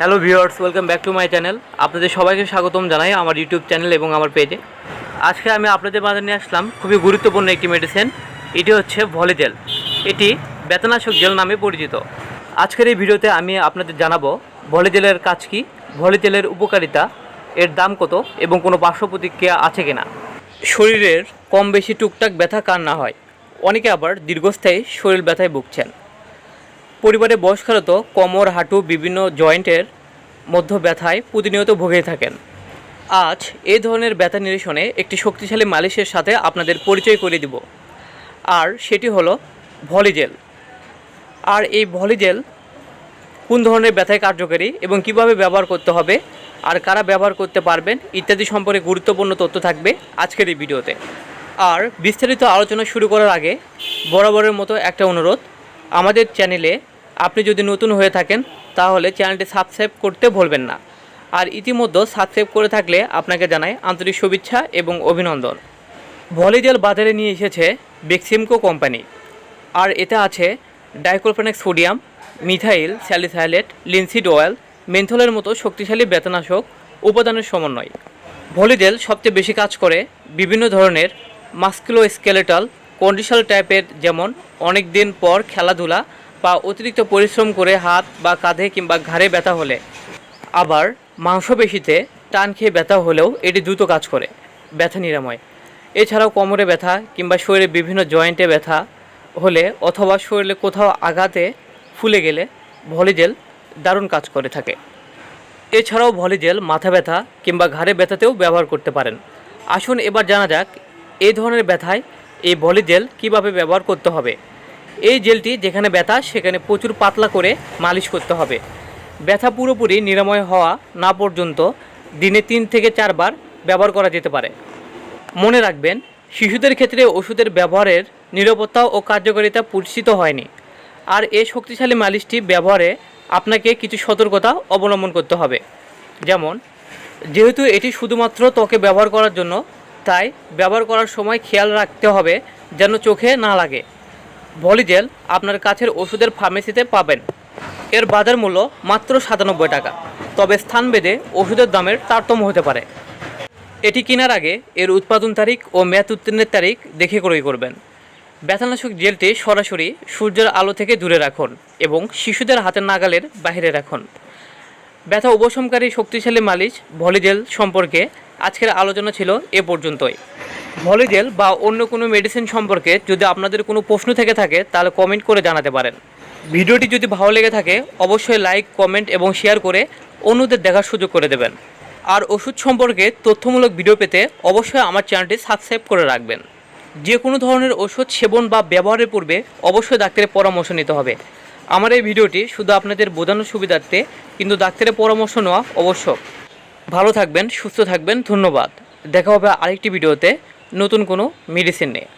Hello viewers, welcome back to my channel. আপনাদের সবাইকে স্বাগতম জানাই আমার ইউটিউব চ্যানেল এবং আমার পেজে। আজকে আমি আপনাদের মাঝে নিয়ে আসলাম খুবই গুরুত্বপূর্ণ একটি মেডিসিন এটি হচ্ছে ভলিজেল এটি বেতনাশক জেল নামে পরিচিত। আজকের এই ভিডিওতে আমি আপনাদের জানাব ভলিজেলের কাজ কী ভলিজেলের উপকারিতা, এর দাম কত এবং কোনো পার্শ্ব প্রতিক্রিয়া আছে কিনা। শরীরের কম বেশি টুকটাক ব্যথা কার না হয়। অনেকে আবার দীর্ঘস্থায়ী শরীর ব্যথায় ভুগছেন। পরিবারে বয়স্করা তো কোমর, হাঁটু, বিভিন্ন জয়েন্টের মধ্য ব্যথায় প্রতিনিয়ত ভুগে থাকেন। আজ এই ধরনের ব্যথা নিরসনে একটি শক্তিশালী মালিশের সাথে আপনাদের পরিচয় করে দিব। আর সেটি হলো ভলিজেল আর এই ভলিজেল কোন ধরনের ব্যথায় কার্যকরী এবং কীভাবে ব্যবহার করতে হবে, আর কারা ব্যবহার করতে পারবেন ইত্যাদি সম্পর্কে গুরুত্বপূর্ণ তথ্য থাকবে আজকের এই ভিডিওতে। আর বিস্তারিত আলোচনা শুরু করার আগে বরাবরের মতো একটা অনুরোধ, আমাদের চ্যানেলে আপনি যদি নতুন হয়ে থাকেন, তাহলে চ্যানেলটি সাবস্ক্রাইব করতে ভুলবেন না। আর ইতিমধ্যে সাবস্ক্রাইব করে থাকলে আপনাকে জানাই আন্তরিক শুভেচ্ছা এবং অভিনন্দন। ভলিজেল বাজারে নিয়ে এসেছে বেক্সিমকো কোম্পানি। আর এতে আছে diclofenac sodium, methyl, salicylate, linseed oil, মেন্থলের মতো শক্তিশালী বেতনাশক উপাদানের সমন্বয়। ভলিজেল সবচেয়ে বেশি কাজ করে বিভিন্ন ধরনের মাস্কুলোস্কেলেটাল কন্ডিশনাল টাইপের যেমন অনেক দিন পর খেলাধুলা অতিরিক্ত পরিশ্রম করে হাত বা কাঁধে কিংবা ঘাড়ে ব্যথা হলে। আবার মাংসপেশিতে টান খেয়ে ব্যথা হলেও এটি দ্রুত কাজ করে, ব্যথা নিরাময়। এছাড়াও কোমরে ব্যথা কিংবা শরীরে বিভিন্ন জয়েন্টে ব্যথা হলে অথবা শরীরে কোথাও আঘাতে ফুলে গেলে ভলিজেল দারুণ কাজ করে থাকে। এছাড়াও ভলিজেল মাথা ব্যথা কিংবা ঘাড়ে ব্যথাতেও ব্যবহার করতে পারেন। আসুন এবার জানা যাক এই ধরনের ব্যথায় এই ভলিজেল কীভাবে ব্যবহার করতে হবে? এই জেলটি যেখানে ব্যথা, সেখানে প্রচুর পাতলা করে মালিশ করতে হবে। ব্যথা পুরোপুরি নিরাময় হওয়া না পর্যন্ত দিনে তিন থেকে চারবার ব্যবহার করা যেতে পারে। মনে রাখবেন, শিশুদের ক্ষেত্রে ওষুধের ব্যবহারের নিরাপত্তা ও কার্যকারিতা পরিচিত হয়নি। আর এই শক্তিশালী মালিশটি ব্যবহারে আপনাকে কিছু সতর্কতা অবলম্বন করতে হবে। যেমন, যেহেতু এটি শুধুমাত্র ত্বকে ব্যবহার করার জন্য, তাই ব্যবহার করার সময় খেয়াল রাখতে হবে যেন চোখে না লাগে। ভলিজেল আপনার কাছের ওষুধের ফার্মেসিতে পাবেন। এর বাজার মূল্য মাত্র সাতানব্বই টাকা। তবে স্থানভেদে ওষুধের দামের তারতম্য হতে পারে। এটি কেনার আগে এর উৎপাদন তারিখ ও মেয়াদ উত্তীর্ণের তারিখ দেখে ক্রয় করবেন। ব্যথানাশক জেলটি সরাসরি সূর্যের আলো থেকে দূরে রাখুন এবং শিশুদের হাতের নাগালের বাইরে রাখুন। ব্যথা উপশমকারী শক্তিশালী মালিশ ভলিজেল সম্পর্কে আজকের আলোচনা ছিল এ পর্যন্তই। ভলিজেল বা অন্য কোনো মেডিসিন সম্পর্কে যদি আপনাদের কোনো প্রশ্ন থেকে থাকে, তাহলে কমেন্ট করে জানাতে পারেন। ভিডিওটি যদি ভালো লেগে থাকে, অবশ্যই লাইক কমেন্ট এবং শেয়ার করে অন্যদের দেখার সুযোগ করে দেবেন। আর ওষুধ সম্পর্কে তথ্যমূলক ভিডিও পেতে অবশ্যই আমার চ্যানেলটি সাবস্ক্রাইব করে রাখবেন। যে কোনো ধরনের ওষুধ সেবন বা ব্যবহারের পূর্বে অবশ্যই ডাক্তারের পরামর্শ নিতে হবে। আমার এই ভিডিওটি শুধু আপনাদের বোঝানোর সুবিধার্থে, কিন্তু ডাক্তারের পরামর্শ নেওয়া আবশ্যক ভালো থাকবেন, সুস্থ থাকবেন, ধন্যবাদ। দেখা হবে আরেকটি ভিডিওতে। নতুন কোনো মেডিসিন নিয়ে